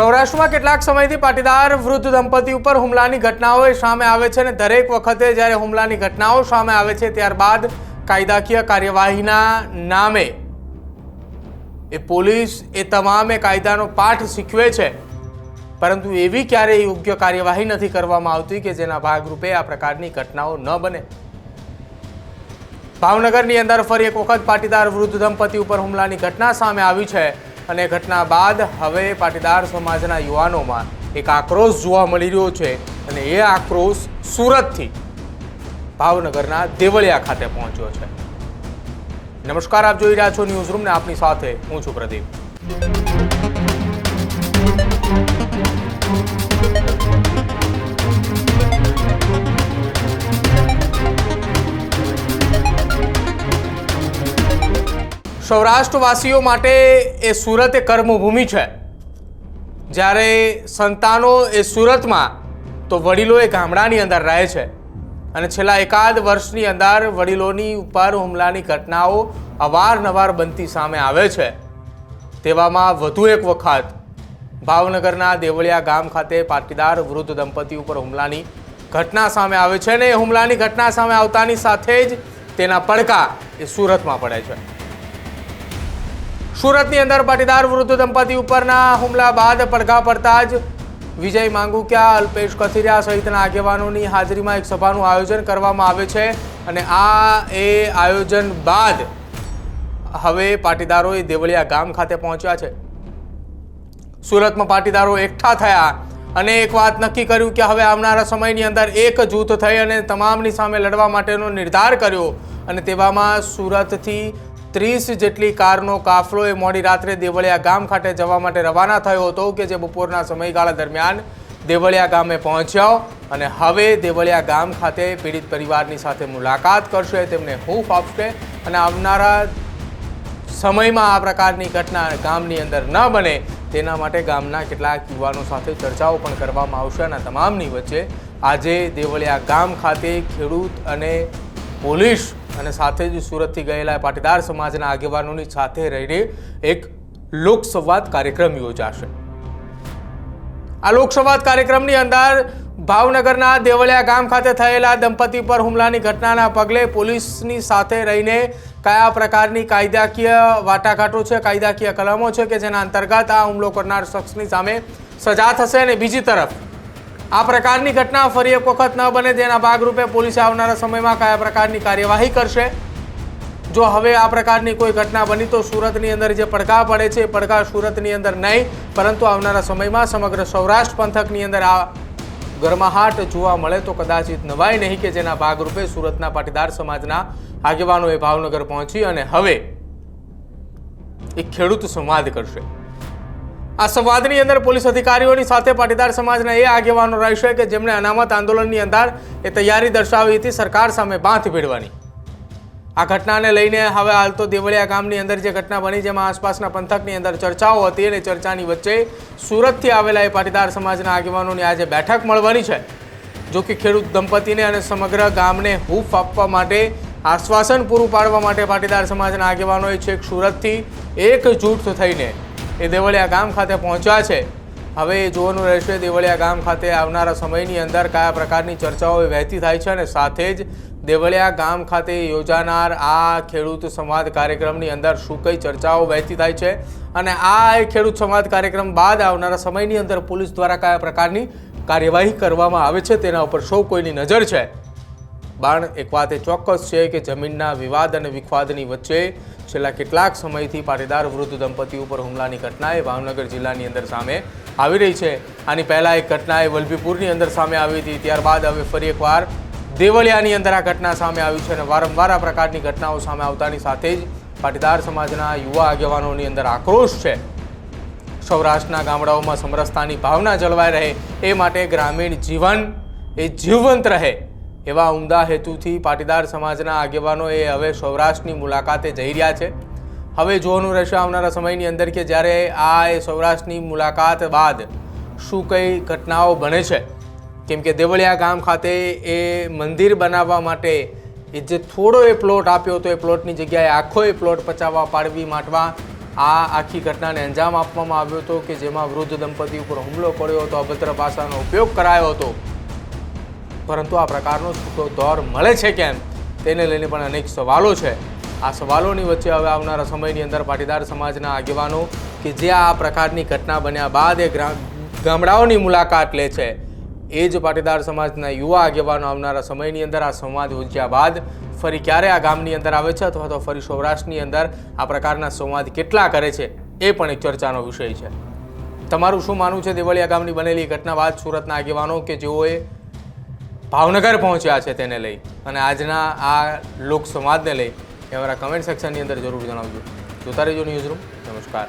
સૌરાષ્ટ્રમાં કેટલાક સમયથી પાટીદાર વૃદ્ધ દંપતી ઉપર હુમલાની ઘટનાઓ સામે આવે છે અને દરેક વખતે જ્યારે હુમલાની ઘટનાઓ સામે આવે છે, ત્યારબાદ કાયદાકીય કાર્યવાહીના નામે એ પોલીસ એ તમામે કાયદાનો પાઠ શીખવે છે. પરંતુ એવી ક્યારેય યોગ્ય કાર્યવાહી નથી કરવામાં આવતી કે જેના ભાગરૂપે આ પ્રકારની ઘટનાઓ ન બને. ભાવનગરની અંદર ફરી એક વખત પાટીદાર વૃદ્ધ દંપતી ઉપર હુમલાની ઘટના સામે આવી છે. અને ઘટના બાદ હવે પાટીદાર સમાજના યુવાનોમાં એક આક્રોશ જોવા મળી રહ્યો છે અને એ આક્રોશ સુરતથી ભાવનગરના દેવળિયા ખાતે પહોંચ્યો છે. નમસ્કાર, આપ જોઈ રહ્યા છો ન્યૂઝ રૂમ ને આપની સાથે હું છું પ્રદીપ. સૌરાષ્ટ્રવાસીઓ માટે એ સુરત એ કર્મભૂમિ છે. જ્યારે સંતાનો એ સુરતમાં, તો વડીલો એ ગામડાની અંદર રહે છે. અને છેલ્લા એકાદ વર્ષની અંદર વડીલોની ઉપર હુમલાની ઘટનાઓ અવારનવાર બનતી સામે આવે છે. તેવામાં વધુ એક વખત, ભાવનગરના દેવળિયા ગામ ખાતે પાટીદાર વૃદ્ધ દંપતી ઉપર હુમલાની ઘટના સામે આવે છે. અને એ હુમલાની ઘટના સામે આવતાની સાથે જ તેના પડકા એ સુરતમાં પડે છે. સુરતની અંદર પાટીદાર વૃદ્ધ દંપતી ઉપરના હુમલા બાદ પડઘા પડતા જ વિજય માંગુક્યા, અલ્પેશ કથિરિયા સહિતના આગેવાનોની હાજરીમાં એક સભાનું આયોજન કરવામાં આવે છે અને આ એ આયોજન બાદ હવે પાટીદારો એ દેવળિયા ગામ ખાતે પહોંચ્યા છે. સુરતમાં પાટીદારો એકઠા થયા અને એક વાત નક્કી કર્યું કે હવે આવનારા સમયની અંદર એક જૂથ થઈ અને તમામની સામે લડવા માટેનો નિર્ધાર કર્યો અને તેવામાં સુરતથી ત્રીસ જેટલી કારનો કાફલો એ મોડી રાત્રે દેવળિયા ગામ ખાતે જવા માટે રવાના થયો હતો કે જે બપોરના સમયગાળા દરમિયાન દેવળિયા ગામે પહોંચ્યો અને હવે દેવળિયા ગામ ખાતે પીડિત પરિવારની સાથે મુલાકાત કરશે, તેમને હૂફ આપશે અને આવનારા સમયમાં આ પ્રકારની ઘટના ગામની અંદર ન બને તેના માટે ગામના કેટલાક યુવાનો સાથે ચર્ચાઓ પણ કરવામાં આવશે અને તમામની વચ્ચે આજે દેવળિયા ગામ ખાતે ખેડૂત અને પોલીસ અને સાથે જ સુરતથી ગયેલા પાટીદાર સમાજના આગેવાનોની સાથે રહીને એક લોકસંવાદ કાર્યક્રમ યોજાશે. આ લોકસંવાદ કાર્યક્રમની અંદર ભાવનગરના દેવળિયા ગામ ખાતે થયેલા દંપતી પર હુમલાની ઘટનાના પગલે પોલીસની સાથે રહીને કયા પ્રકારની કાયદાકીય વાટાઘાટો છે, કાયદાકીય કલમો છે કે જેના અંતર્ગત આ હુમલો કરનાર શખ્સની સામે સજા થશે અને બીજી તરફ આ પ્રકારની ઘટના ફરી એક વખત ન બને તેના ભાગરૂપે પોલીસે આવનારા સમયમાં કયા પ્રકારની કાર્યવાહી કરશે? જો હવે આ પ્રકારની કોઈ ઘટના બની તો સુરતની અંદર જે પડઘા પડે છે, એ પડઘા સુરતની અંદર નહીં, પરંતુ આવનારા સમયમાં સમગ્ર સૌરાષ્ટ્ર પંથકની અંદર આ ગરમાહાટ જોવા મળે તો કદાચિત નવાય નહીં કે જેના ભાગરૂપે સુરતના પાટીદાર સમાજના આગેવાનો એ ભાવનગર પહોંચી અને હવે એ ખેડૂત સંવાદ કરશે. આ સંવાદની અંદર પોલીસ અધિકારીઓની સાથે પાટીદાર સમાજના એ આગેવાનો રહેશે કે જેમણે અનામત આંદોલનની અંદર એ તૈયારી દર્શાવી હતી, સરકાર સામે બાથ ભીડવાની આ ઘટનાને લઈને હવે હાલ તો દેવળિયા ગામની અંદર જે ઘટના બની, જેમાં આસપાસના પંથકની અંદર ચર્ચાઓ હતી અને ચર્ચાની વચ્ચે સુરતથી આવેલા એ પાટીદાર સમાજના આગેવાનોની આજે બેઠક મળવાની છે, જો કે ખેડૂત દંપતીને અને સમગ્ર ગામને હૂફ આપવા માટે આશ્વાસન પૂરું પાડવા માટે પાટીદાર સમાજના આગેવાનોએ છેક સુરતથી એક જૂથ થઈને એ દેવળિયા ગામ ખાતે પહોંચ્યા છે. હવે એ જોવાનું રહેશે દેવળિયા ગામ ખાતે આવનારા સમયની અંદર કયા પ્રકારની ચર્ચાઓ વહેતી થાય છે અને સાથે જ દેવળિયા ગામ ખાતે યોજાનાર આ ખેડૂત સંવાદ કાર્યક્રમની અંદર શું કઈ ચર્ચાઓ વહેતી થાય છે અને આ ખેડૂત સંવાદ કાર્યક્રમ બાદ આવનારા સમયની અંદર પોલીસ દ્વારા કયા પ્રકારની કાર્યવાહી કરવામાં આવે છે તેના ઉપર સૌ કોઈની નજર છે. બાણ એક વાત એ ચોક્કસ છે કે જમીનના વિવાદ અને વિખવાદની વચ્ચે છેલ્લા કેટલાક સમયથી પાટીદાર વૃદ્ધ દંપતી ઉપર હુમલાની ઘટના એ ભાવનગર જિલ્લાની અંદર સામે આવી રહી છે. આની પહેલાં એક ઘટના એ વલભીપુરની અંદર સામે આવી હતી. ત્યારબાદ હવે ફરી એકવાર દેવળિયાની અંદર આ ઘટના સામે આવી છે અને વારંવાર આ પ્રકારની ઘટનાઓ સામે આવતાની સાથે જ પાટીદાર સમાજના યુવા આગેવાનોની અંદર આક્રોશ છે. સૌરાષ્ટ્રના ગામડાઓમાં સમરસતાની ભાવના જળવાઈ રહે એ માટે ગ્રામીણ જીવન એ જીવંત રહે. એવા ઉમદા હેતુથી પાટીદાર સમાજના આગેવાનો એ હવે સૌરાષ્ટ્રની મુલાકાતે જઈ રહ્યા છે. હવે જોવાનું રહેશે આવનારા સમયની અંદર કે જ્યારે આ એ સૌરાષ્ટ્રની મુલાકાત બાદ શું કઈ ઘટનાઓ બને છે. કેમ કે દેવળિયા ગામ ખાતે એ મંદિર બનાવવા માટે એ જે થોડો એ પ્લોટ આપ્યો હતો, એ પ્લોટની જગ્યાએ આખો એ પ્લોટ પચાવવા પાડવી માટવા આ આખી ઘટનાને અંજામ આપવામાં આવ્યો હતો કે જેમાં વૃદ્ધ દંપતી ઉપર હુમલો કર્યો હતો, અભદ્ર ભાષાનો ઉપયોગ કરાયો હતો. પરંતુ આ પ્રકારનો છૂટો દોર મળે છે કેમ? તેને લઈને પણ અનેક સવાલો છે. આ સવાલોની વચ્ચે હવે આવનારા સમયની અંદર પાટીદાર સમાજના આગેવાનો કે જે આ પ્રકારની ઘટના બન્યા બાદ એ ગામડાઓની મુલાકાત લે છે. એ જ પાટીદાર સમાજના યુવા આગેવાનો આવનારા સમયની અંદર આ સંવાદ યોજ્યા બાદ ફરી ક્યારે આ ગામની અંદર આવે છે અથવા તો ફરી સૌરાષ્ટ્રની અંદર આ પ્રકારના સંવાદ કેટલા કરે છે એ પણ એક ચર્ચાનો વિષય છે. તમારું શું માનવું છે? દેવળિયા ગામની બનેલી ઘટના બાદ સુરતના આગેવાનો કે જેઓએ ભાવનગર પહોંચ્યા છે તેને લઈ. અને આજના આ લોક સંવાદને લઈ એ અમારા કમેન્ટ સેક્શનની અંદર જરૂર જણાવજો. જોતા રહેજો ન્યૂઝ રૂમ નમસ્કાર.